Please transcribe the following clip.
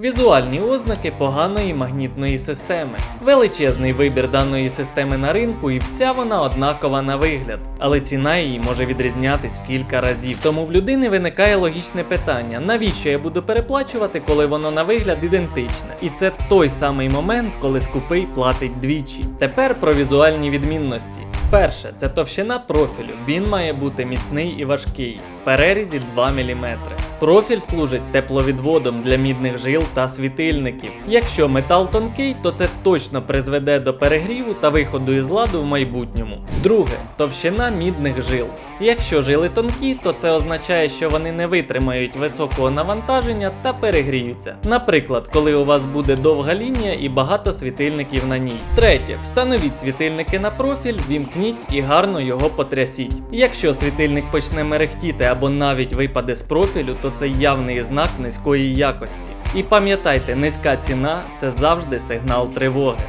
Візуальні ознаки поганої магнітної системи. Величезний вибір даної системи на ринку, і вся вона однакова на вигляд, але ціна її може відрізнятись в кілька разів. Тому в людини виникає логічне питання: навіщо я буду переплачувати, коли воно на вигляд ідентичне? І це той самий момент, коли скупий платить двічі. Тепер про візуальні відмінності. Перше, це товщина профілю. Він має бути міцний і важкий. Перерізі 2 мм. Профіль служить тепловідводом для мідних жил та світильників. Якщо метал тонкий, то це точно призведе до перегріву та виходу із ладу в майбутньому. Друге товщина мідних жил. Якщо жили тонкі, то це означає, що вони не витримають високого навантаження та перегріються. Наприклад, коли у вас буде довга лінія і багато світильників на ній. Третє, встановіть світильники на профіль, вімкніть і гарно його потрясіть. Якщо світильник почне мерехтіти або навіть випаде з профілю, то це явний знак низької якості. І пам'ятайте, низька ціна це завжди сигнал тривоги.